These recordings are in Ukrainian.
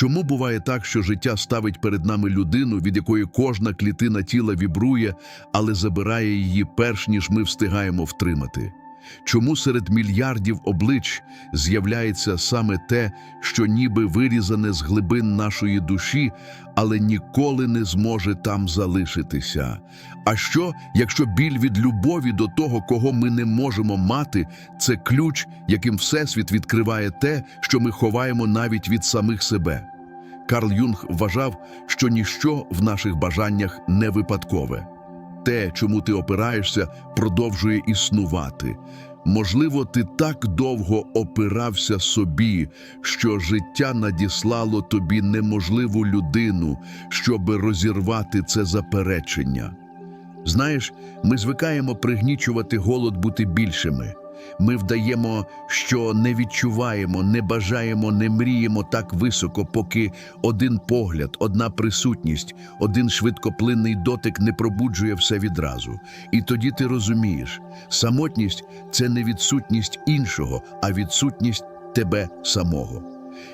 Чому буває так, що життя ставить перед нами людину, від якої кожна клітина тіла вібрує, але забирає її перш ніж ми встигаємо втримати? Чому серед мільярдів облич з'являється саме те, що ніби вирізане з глибин нашої душі, але ніколи не зможе там залишитися? А що, якщо біль від любові до того, кого ми не можемо мати, це ключ, яким Всесвіт відкриває те, що ми ховаємо навіть від самих себе? Карл Юнг вважав, що ніщо в наших бажаннях не випадкове. Те, чому ти опираєшся, продовжує існувати. Можливо, ти так довго опирався собі, що життя надіслало тобі неможливу людину, щоб розірвати це заперечення. Знаєш, ми звикаємо пригнічувати голод бути більшими. Ми вдаємо, що не відчуваємо, не бажаємо, не мріємо так високо, поки один погляд, одна присутність, один швидкоплинний дотик не пробуджує все відразу. І тоді ти розумієш, самотність це не відсутність іншого, а відсутність тебе самого.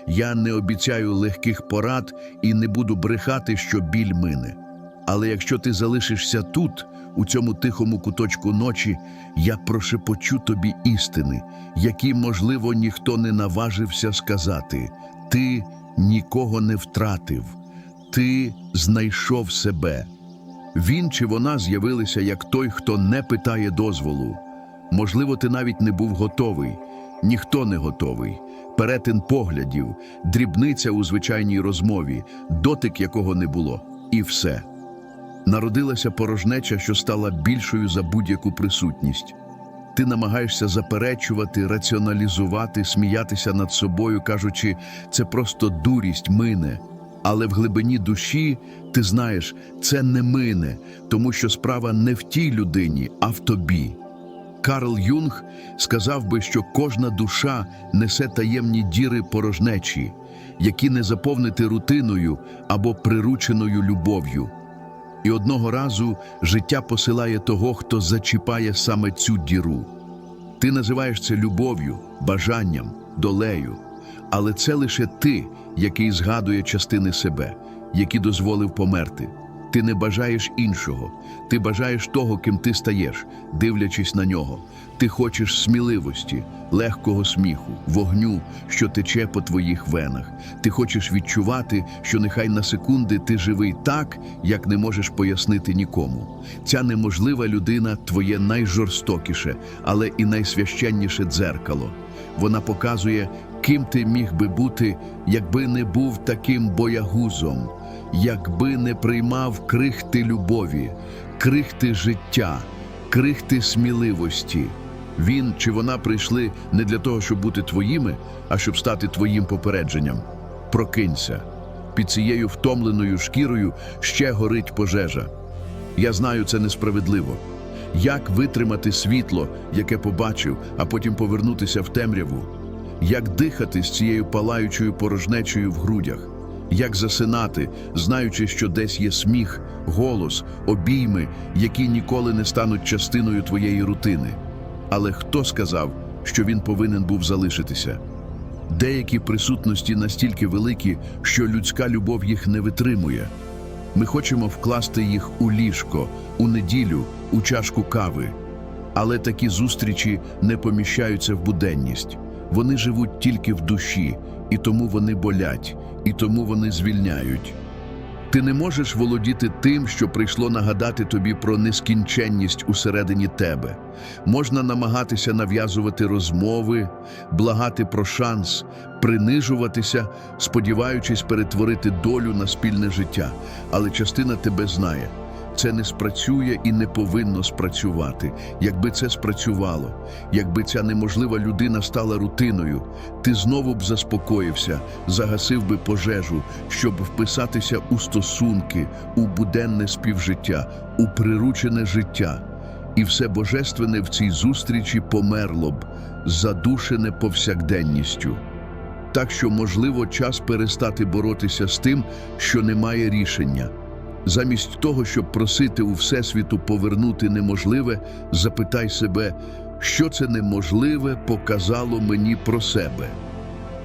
Я не обіцяю легких порад і не буду брехати, що біль мине. Але якщо ти залишишся тут, у цьому тихому куточку ночі, я прошепочу тобі істини, які, можливо, ніхто не наважився сказати. Ти нікого не втратив, ти знайшов себе. Він чи вона з'явилися як той, хто не питає дозволу. Можливо, ти навіть не був готовий, ніхто не готовий. Перетин поглядів, дрібниця у звичайній розмові, дотик якого не було, і все. Народилася порожнеча, що стала більшою за будь-яку присутність. Ти намагаєшся заперечувати, раціоналізувати, сміятися над собою, кажучи, це просто дурість мине. Але в глибині душі ти знаєш, це не мине, тому що справа не в тій людині, а в тобі. Карл Юнг сказав би, що кожна душа несе таємні діри порожнечі, які не заповнити рутиною або прирученою любов'ю. І одного разу життя посилає того, хто зачіпає саме цю діру. Ти називаєш це любов'ю, бажанням, долею, але це лише ти, який згадує частини себе, які дозволив померти. Ти не бажаєш іншого, ти бажаєш того, ким ти стаєш, дивлячись на нього. Ти хочеш сміливості, легкого сміху, вогню, що тече по твоїх венах. Ти хочеш відчувати, що нехай на секунди ти живий так, як не можеш пояснити нікому. Ця неможлива людина твоє найжорстокіше, але і найсвященніше дзеркало. Вона показує, ким ти міг би бути, якби не був таким боягузом, якби не приймав крихти любові, крихти життя, крихти сміливості. Він чи вона прийшли не для того, щоб бути твоїми, а щоб стати твоїм попередженням. Прокинься. Під цією втомленою шкірою ще горить пожежа. Я знаю, це несправедливо. Як витримати світло, яке побачив, а потім повернутися в темряву? Як дихати з цією палаючою порожнечею в грудях? Як засинати, знаючи, що десь є сміх, голос, обійми, які ніколи не стануть частиною твоєї рутини? Але хто сказав, що він повинен був залишитися? Деякі присутності настільки великі, що людська любов їх не витримує. Ми хочемо вкласти їх у ліжко, у неділю, у чашку кави. Але такі зустрічі не поміщаються в буденність. Вони живуть тільки в душі, і тому вони болять, і тому вони звільняють. Ти не можеш володіти тим, що прийшло нагадати тобі про нескінченність усередині тебе. Можна намагатися нав'язувати розмови, благати про шанс, принижуватися, сподіваючись перетворити долю на спільне життя. Але частина тебе знає. Це не спрацює і не повинно спрацювати. Якби це спрацювало, якби ця неможлива людина стала рутиною, ти знову б заспокоївся, загасив би пожежу, щоб вписатися у стосунки, у буденне співжиття, у приручене життя. І все божественне в цій зустрічі померло б, задушене повсякденністю. Так що, можливо, час перестати боротися з тим, що немає рішення. Замість того, щоб просити у Всесвіту повернути неможливе, запитай себе, що це неможливе показало мені про себе.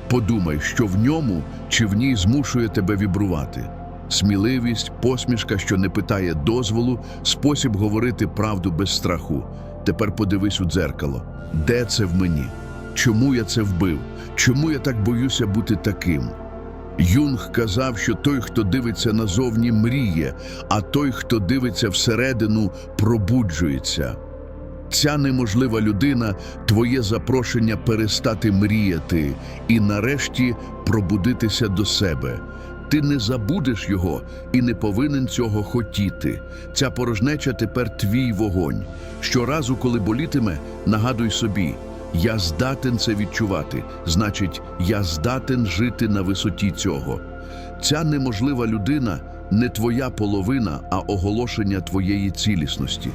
Подумай, що в ньому чи в ній змушує тебе вібрувати. Сміливість, посмішка, що не питає дозволу, спосіб говорити правду без страху. Тепер подивись у дзеркало. Де це в мені? Чому я це вбив? Чому я так боюся бути таким? Юнг казав, що той, хто дивиться назовні, мріє, а той, хто дивиться всередину, пробуджується. Ця неможлива людина твоє запрошення перестати мріяти і нарешті пробудитися до себе. Ти не забудеш його і не повинен цього хотіти. Ця порожнеча тепер твій вогонь. Щоразу, коли болітиме, нагадуй собі: я здатен це відчувати, значить, я здатен жити на висоті цього. Ця неможлива людина не твоя половина, а оголошення твоєї цілісності.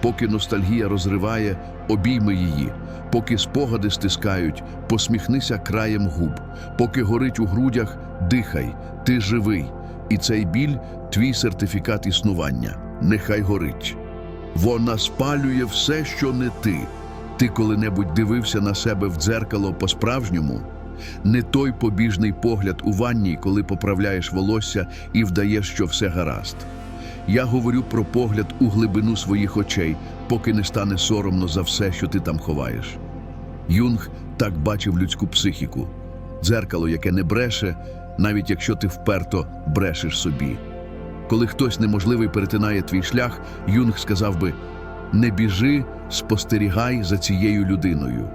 Поки ностальгія розриває, обійми її. Поки спогади стискають, посміхнися краєм губ. Поки горить у грудях, дихай, ти живий. І цей біль твій сертифікат існування. Нехай горить. Вона спалює все, що не ти. Ти коли-небудь дивився на себе в дзеркало по-справжньому? Не той побіжний погляд у ванні, коли поправляєш волосся і вдаєш, що все гаразд. Я говорю про погляд у глибину своїх очей, поки не стане соромно за все, що ти там ховаєш. Юнг так бачив людську психіку, дзеркало, яке не бреше, навіть якщо ти вперто брешеш собі. Коли хтось неможливий перетинає твій шлях, Юнг сказав би: не біжи, спостерігай за цією людиною.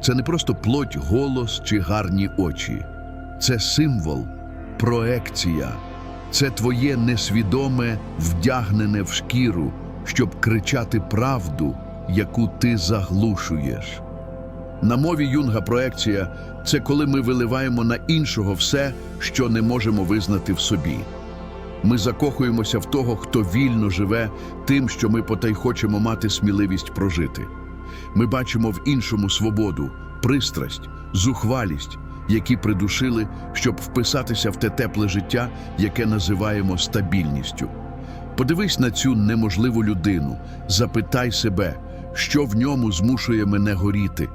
Це не просто плоть, голос чи гарні очі, це символ, проекція. Це твоє несвідоме, вдягнене в шкіру, щоб кричати правду, яку ти заглушуєш. На мові юнга проекція це коли ми виливаємо на іншого все, що не можемо визнати в собі. Ми закохуємося в того, хто вільно живе тим, що ми потай хочемо мати сміливість прожити. Ми бачимо в іншому свободу, пристрасть, зухвалість, які придушили, щоб вписатися в те тепле життя, яке називаємо стабільністю. Подивись на цю неможливу людину, запитай себе, що в ньому змушує мене горіти.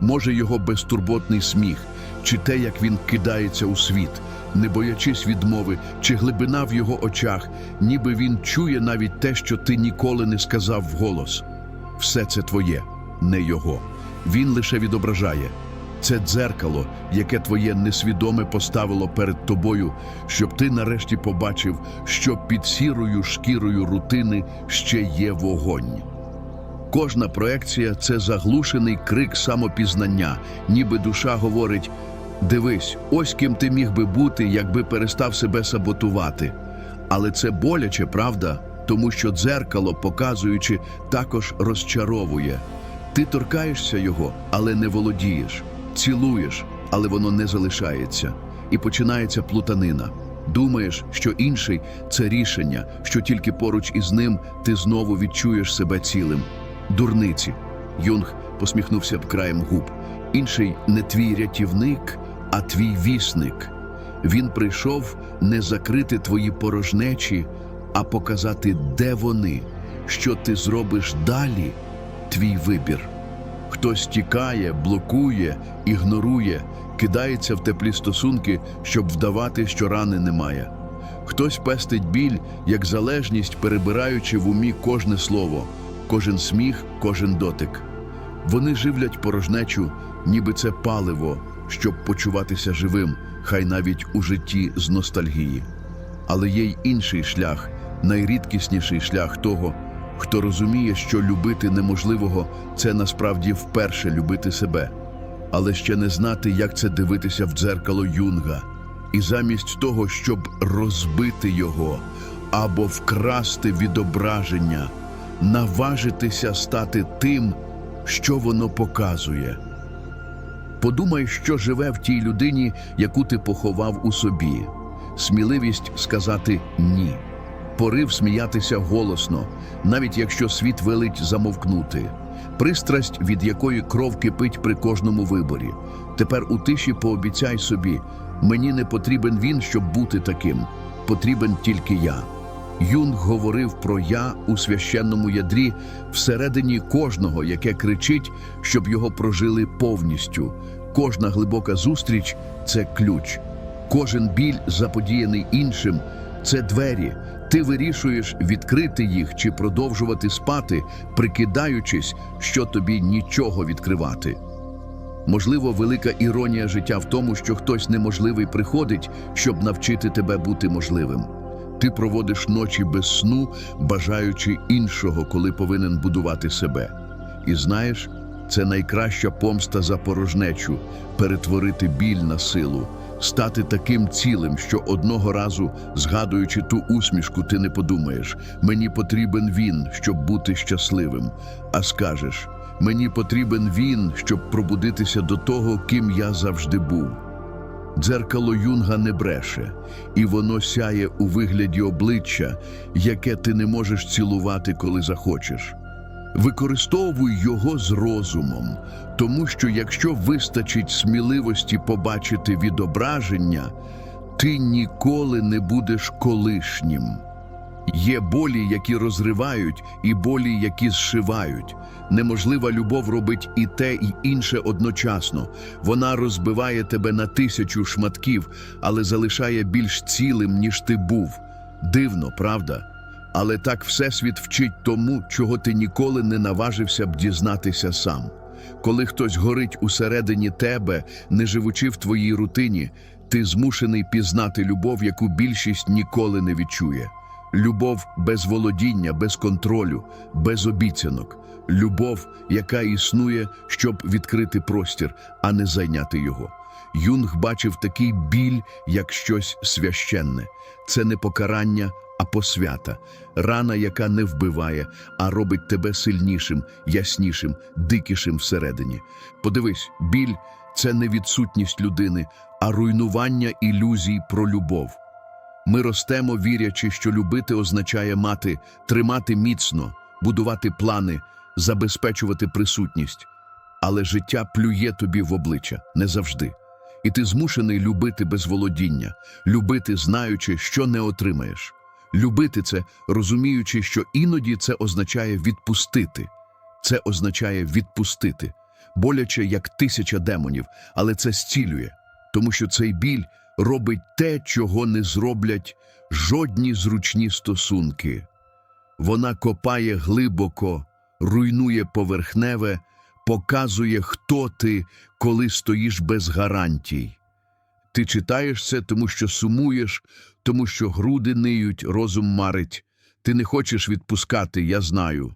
Може, його безтурботний сміх, чи те, як він кидається у світ, не боячись відмови, чи глибина в його очах, ніби він чує навіть те, що ти ніколи не сказав вголос. Все це твоє, не його. Він лише відображає. Це дзеркало, яке твоє несвідоме поставило перед тобою, щоб ти нарешті побачив, що під сірою шкірою рутини ще є вогонь. Кожна проекція це заглушений крик самопізнання, ніби душа говорить: дивись, ось ким ти міг би бути, якби перестав себе саботувати. Але це боляче, правда, тому що дзеркало, показуючи, також розчаровує. Ти торкаєшся його, але не володієш, цілуєш, але воно не залишається. І починається плутанина. Думаєш, що інший це рішення, що тільки поруч із ним ти знову відчуєш себе цілим. Дурниці. Юнг посміхнувся б краєм губ. Інший не твій рятівник, а твій вісник. Він прийшов не закрити твої порожнечі, а показати, де вони, що ти зробиш далі, твій вибір. Хтось тікає, блокує, ігнорує, кидається в теплі стосунки, щоб вдавати, що рани немає. Хтось пестить біль, як залежність, перебираючи в умі кожне слово, кожен сміх, кожен дотик. Вони живлять порожнечу, ніби це паливо, щоб почуватися живим, хай навіть у житті з ностальгії. Але є й інший шлях, найрідкісніший шлях того, хто розуміє, що любити неможливого це насправді вперше любити себе, але ще не знати, як це дивитися в дзеркало юнга, і замість того, щоб розбити його або вкрасти відображення, наважитися стати тим, що воно показує. Подумай, що живе в тій людині, яку ти поховав у собі. Сміливість сказати ні, порив сміятися голосно, навіть якщо світ велить замовкнути, пристрасть, від якої кров кипить при кожному виборі. Тепер у тиші пообіцяй собі: мені не потрібен він, щоб бути таким, потрібен тільки я. Юнг говорив про я у священному ядрі всередині кожного, яке кричить, щоб його прожили повністю. Кожна глибока зустріч це ключ. Кожен біль, заподіяний іншим, це двері. Ти вирішуєш відкрити їх чи продовжувати спати, прикидаючись, що тобі нічого відкривати. Можливо, велика іронія життя в тому, що хтось неможливий приходить, щоб навчити тебе бути можливим. Ти проводиш ночі без сну, бажаючи іншого, коли повинен будувати себе. І знаєш, це найкраща помста за порожнечу перетворити біль на силу, стати таким цілим, що одного разу, згадуючи ту усмішку, ти не подумаєш: мені потрібен він, щоб бути щасливим, а скажеш. Мені потрібен він, щоб пробудитися до того, ким я завжди був. Дзеркало юнга не бреше, і воно сяє у вигляді обличчя, яке ти не можеш цілувати, коли захочеш. Використовуй його з розумом, тому що якщо вистачить сміливості побачити відображення, ти ніколи не будеш колишнім. Є болі, які розривають, і болі, які зшивають. Неможлива любов робить і те, і інше одночасно. Вона розбиває тебе на тисячу шматків, але залишає більш цілим, ніж ти був. Дивно, правда? Але так Всесвіт вчить тому, чого ти ніколи не наважився б дізнатися сам. Коли хтось горить усередині тебе, не живучи в твоїй рутині, ти змушений пізнати любов, яку більшість ніколи не відчує. Любов без володіння, без контролю, без обіцянок. Любов, яка існує, щоб відкрити простір, а не зайняти його. Юнг бачив такий біль, як щось священне. Це не покарання, а посвята, рана, яка не вбиває, а робить тебе сильнішим, яснішим, дикішим всередині. Подивись, біль це не відсутність людини, а руйнування ілюзій про любов. Ми ростемо, вірячи, що любити означає мати, тримати міцно, будувати плани, забезпечувати присутність. Але життя плює тобі в обличчя не завжди. І ти змушений любити без володіння, любити, знаючи, що не отримаєш. Любити це, розуміючи, що іноді це означає відпустити. Це означає відпустити, боляче як тисяча демонів, але це зцілює, тому що цей біль робить те, чого не зроблять жодні зручні стосунки. Вона копає глибоко, руйнує поверхневе, показує, хто ти, коли стоїш без гарантій. Ти читаєш це, тому що сумуєш, тому що груди ниють, розум марить. Ти не хочеш відпускати, я знаю.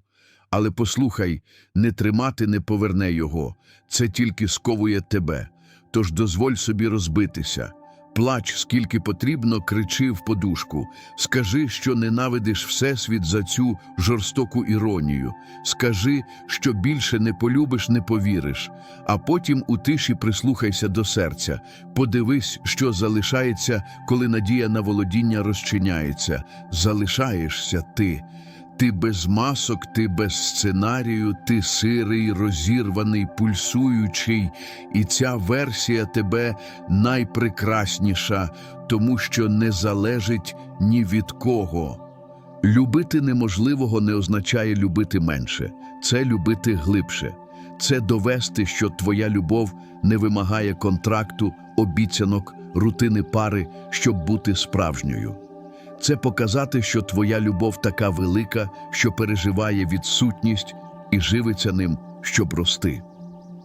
Але послухай, не тримати не поверне його, це тільки сковує тебе. Тож дозволь собі розбитися. Плач, скільки потрібно, кричи в подушку. Скажи, що ненавидиш Всесвіт за цю жорстоку іронію. Скажи, що більше не полюбиш, не повіриш. А потім у тиші прислухайся до серця. Подивись, що залишається, коли надія на володіння розчиняється. Залишаєшся ти. Ти без масок, ти без сценарію, ти сирий, розірваний, пульсуючий, і ця версія тебе найпрекрасніша, тому що не залежить ні від кого. Любити неможливого не означає любити менше, це любити глибше, це довести, що твоя любов не вимагає контракту, обіцянок, рутини пари, щоб бути справжньою. Це показати, що твоя любов така велика, що переживає відсутність і живиться ним, щоб рости.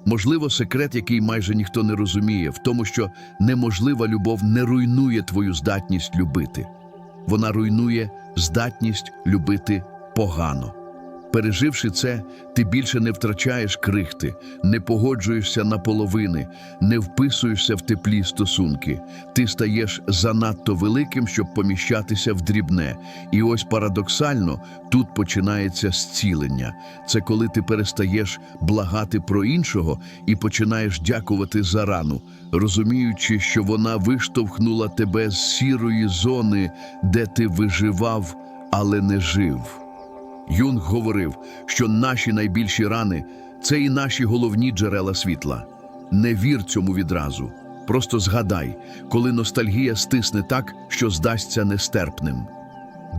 Можливо, секрет, який майже ніхто не розуміє, в тому, що неможлива любов не руйнує твою здатність любити. Вона руйнує здатність любити погано. Переживши це, ти більше не втрачаєш крихти, не погоджуєшся на половини, не вписуєшся в теплі стосунки. Ти стаєш занадто великим, щоб поміщатися в дрібне. І ось парадоксально тут починається зцілення. Це коли ти перестаєш благати про іншого і починаєш дякувати за рану, розуміючи, що вона виштовхнула тебе з сірої зони, де ти виживав, але не жив. Юнг говорив, що наші найбільші рани це і наші головні джерела світла. Не вір цьому відразу. Просто згадай, коли ностальгія стисне так, що здасться нестерпним.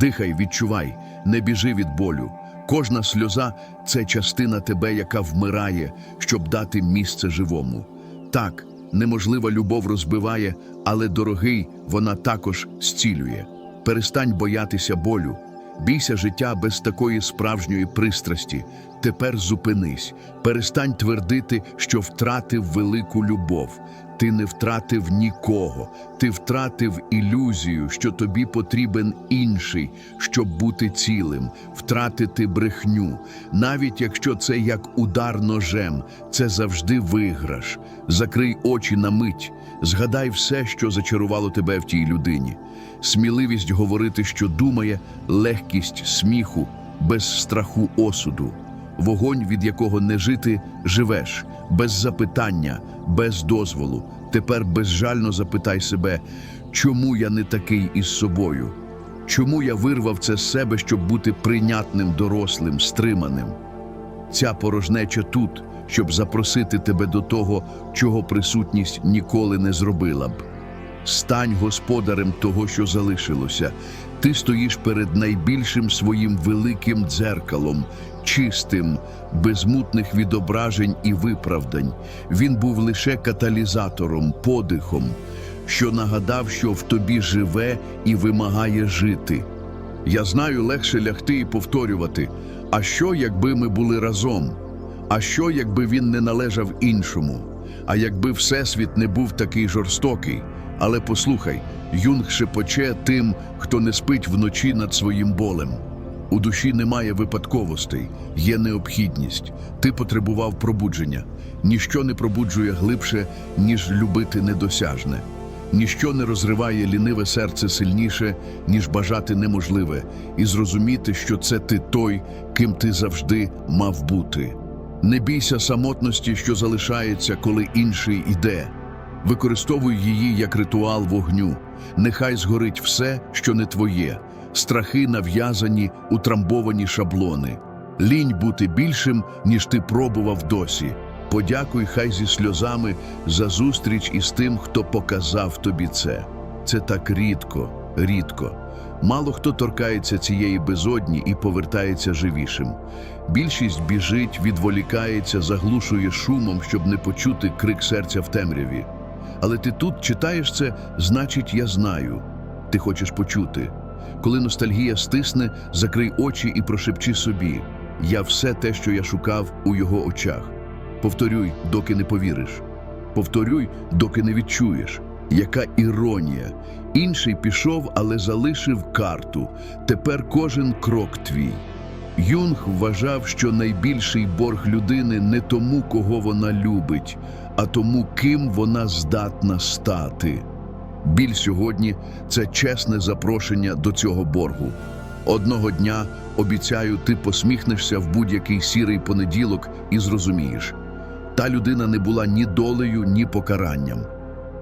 Дихай, відчувай, не біжи від болю. Кожна сльоза це частина тебе, яка вмирає, щоб дати місце живому. Так, неможлива любов розбиває, але дорогий вона також зцілює. Перестань боятися болю. Бійся життя без такої справжньої пристрасті. Тепер зупинись. Перестань твердити, що втратив велику любов. Ти не втратив нікого. Ти втратив ілюзію, що тобі потрібен інший, щоб бути цілим, втратити брехню. Навіть якщо це як удар ножем, це завжди виграш. Закрий очі на мить, згадай все, що зачарувало тебе в тій людині. Сміливість говорити, що думає, легкість сміху, без страху осуду. Вогонь, від якого не жити, живеш, без запитання, без дозволу. Тепер безжально запитай себе, чому я не такий із собою? Чому я вирвав це з себе, щоб бути прийнятним, дорослим, стриманим? Ця порожнеча тут, щоб запросити тебе до того, чого присутність ніколи не зробила б. Стань господарем того, що залишилося. Ти стоїш перед найбільшим своїм великим дзеркалом, чистим, без мутних відображень і виправдань. Він був лише каталізатором, подихом, що нагадав, що в тобі живе і вимагає жити. Я знаю, легше лягти і повторювати. А що, якби ми були разом? А що, якби він не належав іншому? А якби Всесвіт не був такий жорстокий? Але послухай, юнг шепоче тим, хто не спить вночі над своїм болем. У душі немає випадковостей, є необхідність. Ти потребував пробудження. Ніщо не пробуджує глибше, ніж любити недосяжне. Ніщо не розриває ліниве серце сильніше, ніж бажати неможливе, і зрозуміти, що це ти той, ким ти завжди мав бути. Не бійся самотності, що залишається, коли інший іде. Використовуй її як ритуал вогню. Нехай згорить все, що не твоє, страхи нав'язані, утрамбовані шаблони. Лінь бути більшим, ніж ти пробував досі. Подякуй хай зі сльозами за зустріч із тим, хто показав тобі це. Це так рідко, рідко. Мало хто торкається цієї безодні і повертається живішим. Більшість біжить, відволікається, заглушує шумом, щоб не почути крик серця в темряві. Але ти тут читаєш це, значить, я знаю. Ти хочеш почути. Коли ностальгія стисне, закрий очі і прошепчи собі: я все те, що я шукав у його очах. Повторюй, доки не повіриш. Повторюй, доки не відчуєш. Яка іронія. Інший пішов, але залишив карту. Тепер кожен крок твій. Юнг вважав, що найбільший борг людини не тому, кого вона любить, а тому, ким вона здатна стати. Біль сьогодні це чесне запрошення до цього боргу. Одного дня, обіцяю, ти посміхнешся в будь-який сірий понеділок і зрозумієш. Та людина не була ні долею, ні покаранням.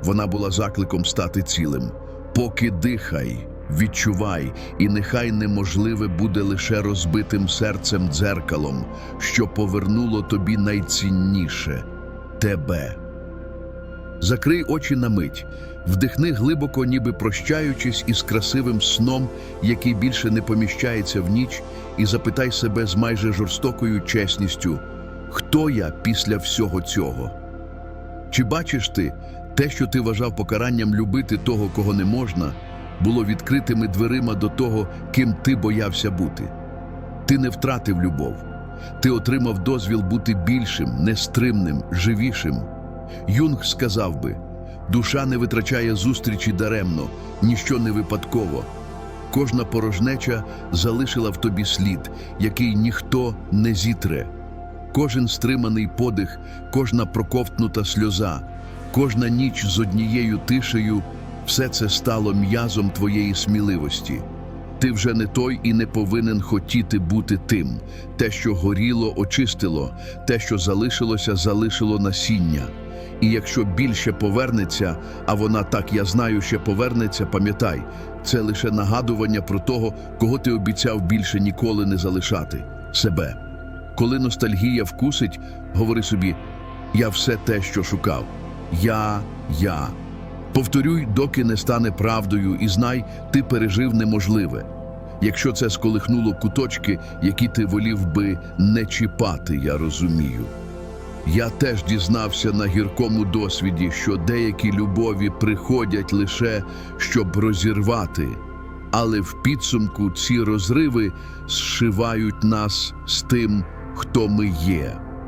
Вона була закликом стати цілим. Поки дихай, відчувай, і нехай неможливе буде лише розбитим серцем дзеркалом, що повернуло тобі найцінніше тебе. Закрий очі на мить, вдихни глибоко, ніби прощаючись із красивим сном, який більше не поміщається в ніч, і запитай себе з майже жорстокою чесністю, хто я після всього цього? Чи бачиш ти, те, що ти вважав покаранням любити того, кого не можна, було відкритими дверима до того, ким ти боявся бути? Ти не втратив любов, ти отримав дозвіл бути більшим, нестримним, живішим. Юнг сказав би: душа не витрачає зустрічі даремно, ніщо не випадково. Кожна порожнеча залишила в тобі слід, який ніхто не зітре. Кожен стриманий подих, кожна проковтнута сльоза, кожна ніч з однією тишею все це стало м'язом твоєї сміливості. Ти вже не той і не повинен хотіти бути тим. Те, що горіло, очистило, те, що залишилося, залишило насіння. І якщо більше повернеться, а вона так, я знаю, ще повернеться, пам'ятай, це лише нагадування про того, кого ти обіцяв більше ніколи не залишати себе. Коли ностальгія вкусить, говори собі: я все те, що шукав. Я, я. Повторюй, доки не стане правдою, і знай, ти пережив неможливе. Якщо це сколихнуло куточки, які ти волів би не чіпати, я розумію. Я теж дізнався на гіркому досвіді, що деякі любові приходять лише щоб розірвати, але в підсумку ці розриви зшивають нас з тим, хто ми є.